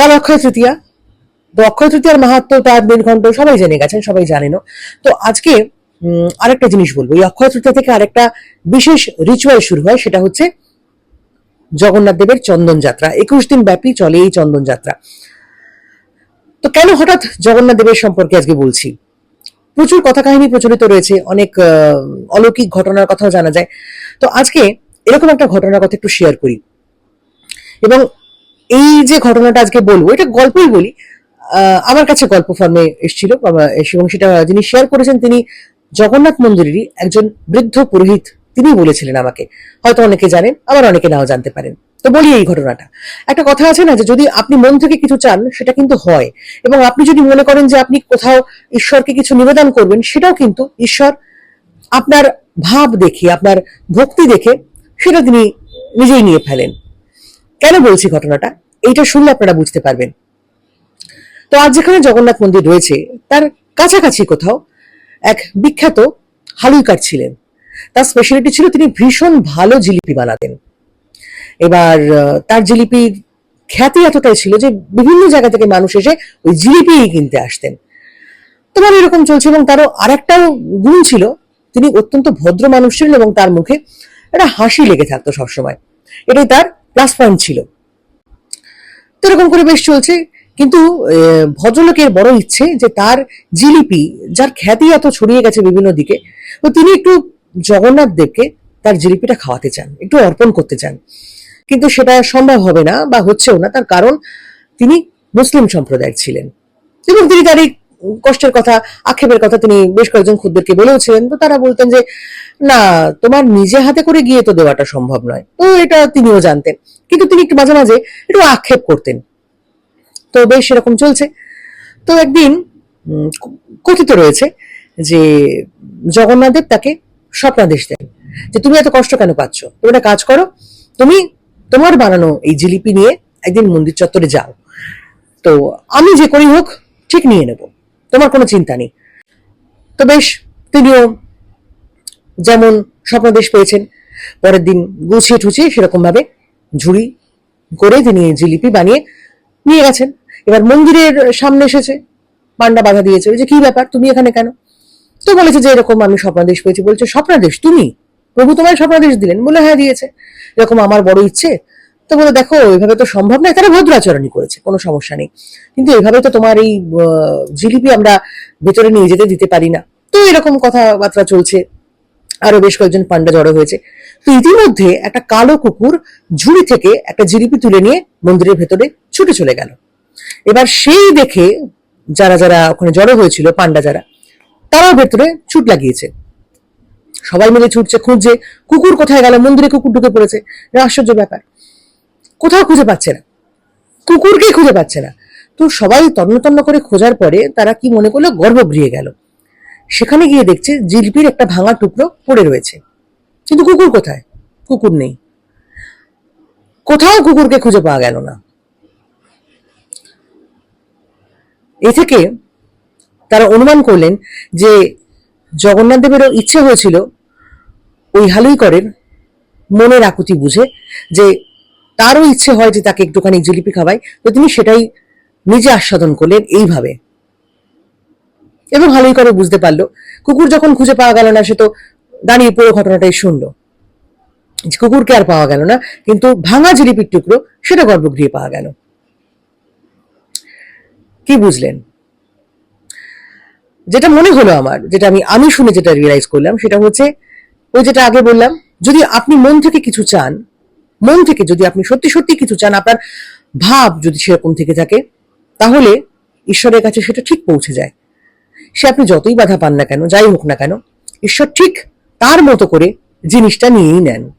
কাল অক্ষয় তৃতীয়া তো অক্ষয় তৃতীয়ার মাহাত্ম তার নীলকণ্ঠ সবাই জেনে গেছেন, সবাই জানেনও। তো আজকে আরেকটা জিনিস বলব। এই অক্ষয় তৃতীয়া থেকে আরেকটা বিশেষ রিচুয়াল শুরু হয়, সেটা হচ্ছে জগন্নাথ দেবের চন্দন যাত্রা। একুশ দিন ব্যাপী চলে এই চন্দন যাত্রা। তো কেন হঠাৎ জগন্নাথ দেবের সম্পর্কে আজকে বলছি? প্রচুর কথা কাহিনী প্রচলিত রয়েছে, অনেক অলৌকিক ঘটনার কথাও জানা যায়। তো আজকে এরকম একটা ঘটনার কথা একটু শেয়ার করি। এবং এই যে ঘটনাটা আজকে বলব, এটা গল্পই বলি। আমার কাছে গল্প ফর্মে এসেছিল এবং সেটা যিনি শেয়ার করেছেন তিনি জগন্নাথ মন্দিরেরই একজন বৃদ্ধ পুরোহিত তিনি বলেছিলেন আমাকে। হয়তো অনেকে জানেন, আবার অনেকে নাও জানতে পারেন। তো বলি এই ঘটনাটা। একটা কথা আছে না যে যদি আপনি মন থেকে কিছু চান, সেটা কিন্তু হয়। এবং আপনি যদি মনে করেন যে আপনি কোথাও ঈশ্বরকে কিছু নিবেদন করবেন, সেটাও কিন্তু ঈশ্বর আপনার ভাব দেখে, আপনার ভক্তি দেখে, সেটা তিনি নিজেই নিয়ে ফেলেন। কেন বলছি ঘটনাটা? এইটা শুনলে আপনারা বুঝতে পারবেন। তো আজ যেখানে জগন্নাথ মন্দির রয়েছে, তার কাছাকাছি কোথাও এক বিখ্যাত হালুইকার ছিলেন। তার স্পেশালিটি ছিল তিনি ভীষণ ভালো জিলিপি বানাতেন। এবার তার জিলিপির খ্যাতি এতটাই ছিল যে বিভিন্ন জায়গা থেকে মানুষ এসে ওই জিলিপি কিনতে আসতেন। তোমার এরকম চলছে এবং তারও আরেকটাও গুণ ছিল, তিনি অত্যন্ত ভদ্র মানুষ ছিলেন এবং তার মুখে একটা হাসি লেগে থাকতো সবসময়। এটাই তার প্লাস পয়েন্ট ছিল। তো এরকম করে বেশ চলছে। কিন্তু ভদ্রলোকের বড় ইচ্ছে যে তার জিলিপি, যার খ্যাতি এত ছড়িয়ে গেছে বিভিন্ন দিকে, তো তিনি একটু জগন্নাথ দেবকে তার জিলিপিটা খাওয়াতে চান, একটু অর্পণ করতে চান। কিন্তু সেটা সম্ভব হবে না বা হচ্ছেও না, তার কারণ তিনি মুসলিম সম্প্রদায়ের ছিলেন। এবং তিনি তার এই কষ্টের কথা, আক্ষেপের কথা তিনি বেশ কয়েকজন খুদ্দেরকে বলেওছিলেন। তো তারা বলতেন যে না, তোমার নিজে হাতে করে গিয়ে তো দেওয়াটা সম্ভব নয়। তো এটা তিনিও জানতেন। কিন্তু তিনি একটু মাঝে মাঝে একটু আক্ষেপ করতেন। তো বেশ, এরকম চলছে। তো একদিন কথিত রয়েছে যে জগন্নাথদেব তাকে স্বপ্নাদেশ দেন যে তুমি এত কষ্ট কেন পাচ্ছ? তুমি একটা কাজ করো, তুমি তোমার বানানো এই জিলিপি নিয়ে একদিন মন্দির চত্বরে যাও। তো আমি যে করি হোক, ঠিক নিয়ে নেব। তোমার কোনো চিন্তা নেই। তো বেশ, তিনিও যেমন স্বপ্নাদেশ পেয়েছেন। পরের দিন গুছিয়ে ঠুছিয়ে সেরকম ভাবে ঝুড়ি করে তিনি জিলিপি বানিয়ে নিয়ে গেছেন। এবার মন্দিরের সামনে এসেছে, পান্ডা বাধা দিয়েছে। যে, কি ব্যাপার? তুমি এখানে কেন? তো বলেছে যে, এরকম আমি স্বপ্নাদেশ পেয়েছি। বলছে, স্বপ্নাদেশ? তুমি? প্রভু তোমায় স্বপ্নাদেশ দিলেন? বলে হ্যাঁ দিয়েছে। এরকম আমার বড় ইচ্ছে? তো বলে, দেখো, এভাবে তো সম্ভব নয়। তারা ভদ্র আচরণই করেছে, কোনো সমস্যা নেই। কিন্তু এভাবে তো তোমার এই জিলিপি আমরা ভেতরে নিয়ে যেতে দিতে পারি না। তো এরকম কথাবার্তা চলছে। আরও বেশ কয়েকজন পান্ডা জড়ো হয়েছে। তো ইতিমধ্যে একটা কালো কুকুর ঝুড়ি থেকে একটা জিলিপি তুলে নিয়ে মন্দিরের ভেতরে ছুটে চলে গেল। এবার সেই দেখে যারা যারা ওখানে জড়ো হয়েছিল পান্ডা যারা, তারাও ভেতরে ছুট লাগিয়েছে। সবাই মিলে ছুটছে, খুঁজছে, কুকুর কোথায় গেল? মন্দিরে কুকুর ঢুকে পড়েছে। আশ্চর্য ব্যাপার। কোথাও খুঁজে পাচ্ছে না। কুকুরকেই খুঁজে পাচ্ছে না। তো সবাই তন্ন তন্ন করে খোঁজার পরে তারা কি মনে করল? গর্ভগৃহে গেল। সেখানে গিয়ে দেখছে জিলিপির একটা ভাঙা টুকরো পড়ে রয়েছে। কিন্তু কুকুর কোথায়? কুকুর নেই। কোথাও কুকুরকে খুঁজে পাওয়া গেল না। এ থেকে তারা অনুমান করলেন যে জগন্নাথ দেবেরও ইচ্ছে হয়েছিল ওই হালুই করেন মনের আকুতি বুঝে যে তারও ইচ্ছে হয় যে তাকে একটুখানি জিলিপি খাওয়াই তো তিনি সেটাই নিজে আস্বাদন করলেন এইভাবে। এবং ভালোই করে বুঝতে পারল। কুকুর যখন খুঁজে পাওয়া গেল না, সে তো দাঁড়িয়ে পুরো ঘটনাটাই শুনলো। কুকুরকে আর পাওয়া গেল না, কিন্তু ভাঙা জিলিপির টুকরো, সেটা গর্ভগৃহে পাওয়া গেল। কি বুঝলেন? যেটা মনে হলো আমার, যেটা আমি আমি শুনে যেটা রিয়েলাইজ করলাম, সেটা হচ্ছে ওই যেটা আগে বললাম, যদি আপনি মন থেকে কিছু চান, মন থেকে যদি আপনি সত্যি সত্যি কিছু চান, আপনার ভাব যদি সেরকম থেকে থাকে, তাহলে ঈশ্বরের কাছে সেটা ঠিক পৌঁছে যায়। সে আপনি যতই বাধা পান না কেন, যাই হোক না কেন, ঈশ্বর ঠিক তার মতো করে জিনিসটা নিয়েই নেন।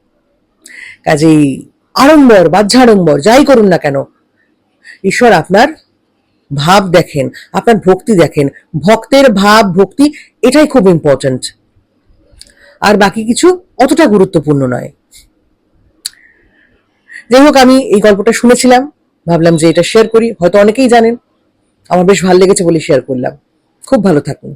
কাজেই আড়ম্বর, বাহ্যাড়ম্বর, যাই করুন না কেন, ঈশ্বর আপনার ভাব দেখেন, আপনার ভক্তি দেখেন। ভক্তের ভাব, ভক্তি, এটাই খুব ইম্পর্ট্যান্ট আর বাকি কিছু অতটা গুরুত্বপূর্ণ নয়। যাই হোক, আমি এই গল্পটা শুনেছিলাম, ভাবলাম যে এটা শেয়ার করি। হয়তো অনেকেই জানেন, আমার বেশ ভালো লেগেছে বলে শেয়ার করলাম। খুব ভালো থাকুন।